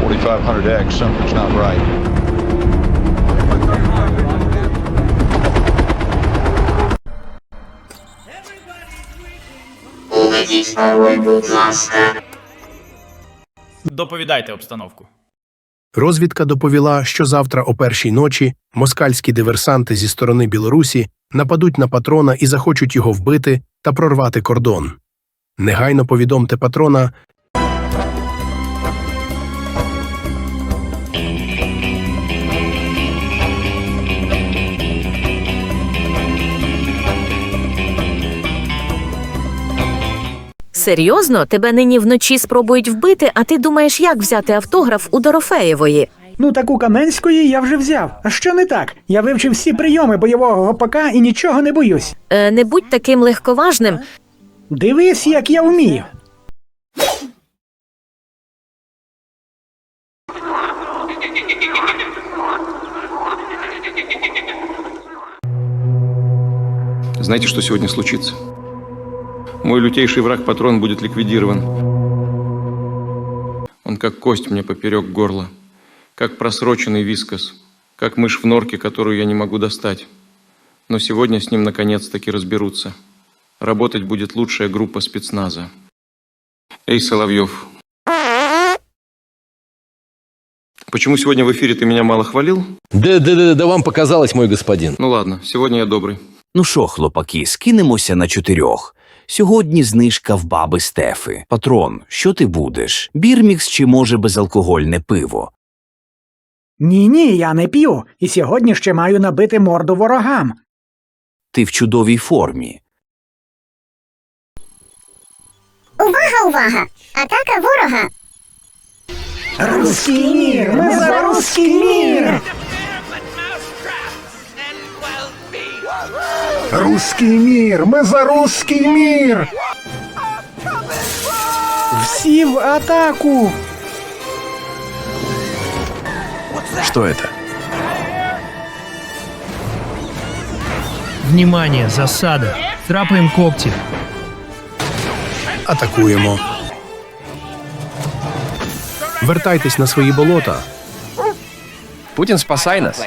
Forty-five hundred X, something's not right. Доповідайте обстановку. Розвідка доповіла, що завтра о першій ночі москальські диверсанти зі сторони Білорусі нападуть на патрона і захочуть його вбити та прорвати кордон. Негайно повідомте патрона, Серйозно, тебе нині вночі спробують вбити, а ти думаєш, як взяти автограф у Дорофеєвої? Ну, таку Каменської я вже взяв. А що не так? Я вивчив всі прийоми бойового гопака і нічого не боюсь. Е, не будь таким легковажним. Дивись, як я вмію. Знаете, что сегодня случится? Мой лютейший враг патрон будет ликвидирован. Он как кость мне поперек горла, как просроченный вискос, как мышь в норке, которую я не могу достать. Но сегодня с ним наконец-таки разберутся. Работать будет лучшая группа спецназа. Эй, Соловьев. Почему сегодня в эфире ты меня мало хвалил? Да, да, да, да вам показалось, мой господин. Ну ладно, сегодня я добрый. Ну що, хлопаки, скинемося на чотирьох. Сьогодні знижка в баби Стефи. Патрон, що ти будеш? Бірмікс чи може безалкогольне пиво? Ні, ні, я не п'ю. І сьогодні ще маю набити морду ворогам. Ти в чудовій формі. Увага, увага! Атака ворога! Руський мір! Ми за руський мір! Руський мір! Ми за руський мір! Всі в атаку! Що це? Внимание, засада. Трапаем когти. Атакуємо. Вертайтесь на свої болота. Путин, спасай нас.